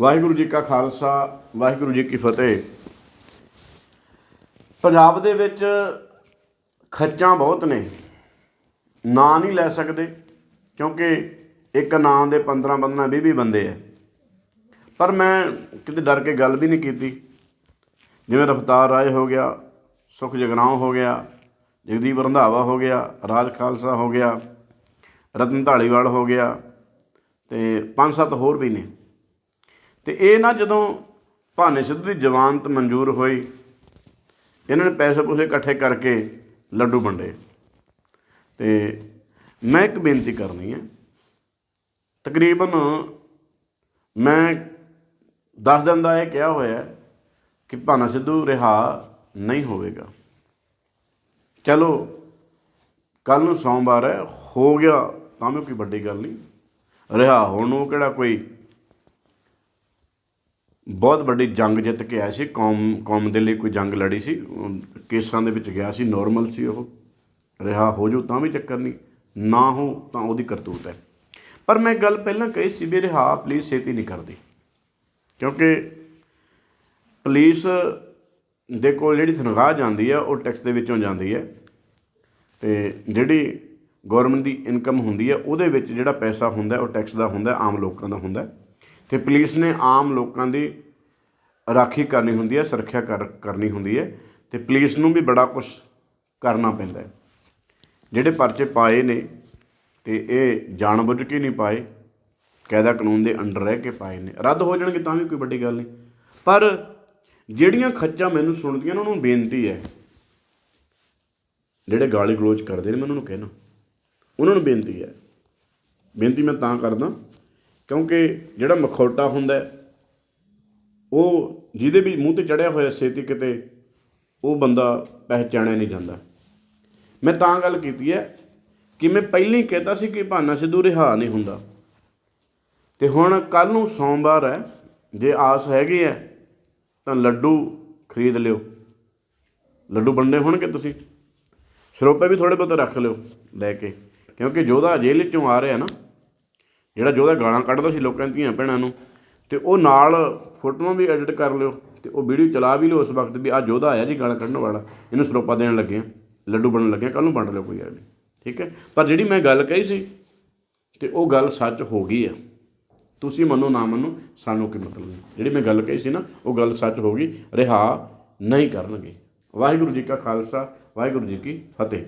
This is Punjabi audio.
ਵਾਹਿਗੁਰੂ ਜੀ ਕਾ ਖਾਲਸਾ, ਵਾਹਿਗੁਰੂ ਜੀ ਕੀ ਫਤਿਹ। ਪੰਜਾਬ ਦੇ ਵਿੱਚ ਖੱਚਾਂ ਬਹੁਤ ਨੇ। ਨਾਂ ਨਹੀਂ ਲੈ ਸਕਦੇ, ਕਿਉਂਕਿ ਇੱਕ ਨਾਂ ਦੇ 15 15 20 20 ਬੰਦੇ ਆ। ਪਰ ਮੈਂ ਕਿਤੇ ਡਰ ਕੇ ਗੱਲ ਵੀ ਨਹੀਂ ਕੀਤੀ। ਜਿਵੇਂ ਰਫਤਾਰ ਰਾਏ ਹੋ ਗਿਆ, ਸੁਖ ਜਗਰਾਉਂ ਹੋ ਗਿਆ, ਜਗਦੀਪ ਰੰਧਾਵਾ ਹੋ ਗਿਆ, ਰਾਜ ਖਾਲਸਾ ਹੋ ਗਿਆ, ਰਤਨ ਢਾਲੀਵਾਲ ਹੋ ਗਿਆ, ਤੇ ਪੰਜ ਸੱਤ ਹੋਰ ਵੀ ਨੇ। ਤੇ ਇਹ ਨਾ ਜਦੋਂ ਭਾਨੇ ਸਿੱਧੂ ਦੀ ਜ਼ਮਾਨਤ ਮਨਜ਼ੂਰ ਹੋਈ, ਇਹਨਾਂ ਨੇ ਪੈਸੇ ਪੂਸੇ ਇਕੱਠੇ ਕਰਕੇ ਲੱਡੂ ਵੰਡੇ। ਤੇ ਮੈਂ ਇੱਕ ਬੇਨਤੀ ਕਰਨੀ ਹੈ, ਤਕਰੀਬਨ ਮੈਂ 10 ਦਿਨ ਦਾ ਇਹ ਕਿਹਾ ਹੋਇਆ ਕਿ ਭਾਨਾ ਸਿੱਧੂ ਰਿਹਾ ਨਹੀਂ ਹੋਵੇਗਾ। ਚਲੋ ਕੱਲ ਨੂੰ ਸੋਮਵਾਰ ਹੈ, ਹੋ ਗਿਆ, ਤਾਂ ਵੀ ਕੋਈ ਵੱਡੀ ਗੱਲ ਨਹੀਂ। ਰਿਹਾ ਹੋਣ ਨੂੰ ਕਿਹੜਾ ਕੋਈ ਬਹੁਤ ਵੱਡੀ ਜੰਗ ਜਿੱਤ ਕੇ ਆਇਆ ਸੀ। ਕੌਮ ਕੌਮ ਦੇ ਲਈ ਕੋਈ ਜੰਗ ਲੜੀ ਸੀ। ਕੇਸਾਂ ਦੇ ਵਿੱਚ ਗਿਆ ਸੀ। ਨਾਰਮਲ ਸੀ ਉਹ। ਰਿਹਾ ਹੋ ਜੂ ਤਾਂ ਵੀ ਚੱਕਰ ਨਹੀਂ। ਨਾ ਹੋ ਤਾਂ ਉਹਦੀ ਕਰਤੂਤ ਹੈ। ਪਰ ਮੈਂ ਗੱਲ ਪਹਿਲਾਂ ਕਹੀ ਸੀ ਵੀ ਰਿਹਾ ਪੁਲਿਸ ਛੇਤੀ ਨਹੀਂ ਕਰਦੀ। ਕਿਉਂਕਿ ਪੁਲਿਸ ਦੇ ਕੋਲ ਜਿਹੜੀ ਤਨਖਾਹ ਜਾਂਦੀ ਹੈ ਉਹ ਟੈਕਸ ਦੇ ਵਿੱਚੋਂ ਜਾਂਦੀ ਹੈ। ਤੇ ਜਿਹੜੀ ਗਵਰਨਮੈਂਟ ਦੀ ਇਨਕਮ ਹੁੰਦੀ ਹੈ ਉਹਦੇ ਵਿੱਚ ਜਿਹੜਾ ਪੈਸਾ ਹੁੰਦਾ, ਉਹ ਟੈਕਸ ਦਾ ਹੁੰਦਾ, ਆਮ ਲੋਕਾਂ ਦਾ ਹੁੰਦਾ। ਤੇ ਪੁਲਿਸ ਨੇ ਆਮ ਲੋਕਾਂ ਦੀ ਰਾਖੀ ਕਰਨੀ ਹੁੰਦੀ ਹੈ, ਸੁਰੱਖਿਆ ਕਰ, ਕਰਨੀ ਹੁੰਦੀ ਹੈ ਤੇ ਪੁਲਿਸ ਨੂੰ ਵੀ ਬੜਾ ਕੁਝ ਕਰਨਾ ਪੈਂਦਾ ਹੈ। ਜਿਹੜੇ ਪਰਚੇ ਪਾਏ ਨੇ ਤੇ ਇਹ ਜਾਣਬੁੱਝ ਕੇ ਨਹੀਂ ਪਾਏ ਕਾਇਦਾ ਕਾਨੂੰਨ ਦੇ ਅੰਡਰ ਰਹਿ ਕੇ ਪਾਏ ਨੇ, ਰੱਦ ਹੋ ਜਾਣਗੇ ਤਾਂ ਵੀ ਕੋਈ ਵੱਡੀ ਗੱਲ ਨਹੀਂ। ਪਰ ਜਿਹੜੀਆਂ ਖੱਚਾਂ ਮੈਨੂੰ ਸੁਣਦੀਆਂ ਨੇ, ਉਹਨਾਂ ਨੂੰ ਬੇਨਤੀ ਹੈ, ਜਿਹੜੇ ਗਾਲੀ ਗਲੋਚ ਕਰਦੇ ਨੇ, ਮੈਂ ਉਹਨਾਂ ਨੂੰ ਕਹਿਣਾ। ਉਹਨਾਂ ਨੂੰ ਬੇਨਤੀ ਹੈ। ਬੇਨਤੀ ਮੈਂ ਤਾਂ ਕਰਦਾ ਕਿਉਂਕਿ ਜਿਹੜਾ ਮਖੌਟਾ ਹੁੰਦਾ ਉਹ ਜਿਹਦੇ ਵੀ ਮੂੰਹ ਤੇ ਚੜਿਆ ਹੋਇਆ ਛੇਤੀ ਕਿਤੇ ਉਹ ਬੰਦਾ ਪਹਿਚਾਣਿਆ ਨਹੀਂ ਜਾਂਦਾ। ਮੈਂ ਤਾਂ ਗੱਲ ਕੀਤੀ ਹੈ ਕਿ ਮੈਂ ਪਹਿਲਾਂ ਹੀ ਕਹਿਤਾ ਸੀ ਕਿ ਭਾਨਾ ਸਿੱਧੂ ਰਿਹਾ ਨਹੀਂ ਹੁੰਦਾ। ਤੇ ਹੁਣ ਕੱਲ ਨੂੰ ਸੋਮਵਾਰ ਹੈ, ਜੇ ਆਸ ਹੈਗੀ ਹੈ, ਤਾਂ ਲੱਡੂ ਖਰੀਦ ਲਿਓ। ਲੱਡੂ ਵੰਡੇ ਹੋਣਗੇ ਤੁਸੀਂ। ਸਰੋਪੇ ਵੀ ਥੋੜੇ ਬਹੁਤ ਰੱਖ ਲਿਓ ਲੈ ਕੇ, ਕਿਉਂਕਿ ਜੋਧਾ ਜੇਲ੍ਹ ਚੋਂ ਆ ਰਿਹਾ ਨਾ। ਜਿਹੜਾ ਜੋਦਾ ਗਾਲਾਂ ਕੱਢਦਾ ਸੀ ਲੋਕਾਂ ਦੀਆਂ ਭੈਣਾਂ ਨੂੰ, ਤੇ ਉਹ ਨਾਲ ਫੋਟੋਆਂ ਵੀ ਐਡਿਟ ਕਰ ਲਿਓ, ਤੇ ਉਹ ਵੀਡੀਓ ਚਲਾ ਵੀ ਲਿਓ ਉਸ ਵਕਤ ਵੀ ਆ ਜੋਦਾ ਆਇਆ ਜੀ ਗਾਲਾਂ ਕੱਢਣ ਵਾਲਾ, ਇਹਨੂੰ ਸਰੋਪਾ ਦੇਣ ਲੱਗੇ ਲੱਡੂ ਬਣਨ ਲੱਗੇ ਕੱਲ ਨੂੰ ਵੰਡ ਲਿਓ ਕੋਈ ਗੱਲ ਨਹੀਂ, ਠੀਕ ਹੈ? ਪਰ ਜਿਹੜੀ ਮੈਂ ਗੱਲ ਕਹੀ ਸੀ, ਤੇ ਉਹ ਗੱਲ ਸੱਚ ਹੋ ਗਈ ਆ, ਤੁਸੀਂ ਮੰਨੋ ਨਾ ਮੰਨੋ, ਸਾਨੂੰ ਕੀ ਮਤਲਬ ਨਹੀਂ ਜਿਹੜੀ ਮੈਂ ਗੱਲ ਕਹੀ ਸੀ ਨਾ, ਉਹ ਗੱਲ ਸੱਚ ਹੋ ਗਈ, ਰਿਹਾ ਨਹੀਂ ਕਰਨਗੇ। ਵਾਹਿਗੁਰੂ ਜੀ ਕਾ ਖਾਲਸਾ, ਵਾਹਿਗੁਰੂ ਜੀ ਕੀ ਫਤਿਹ।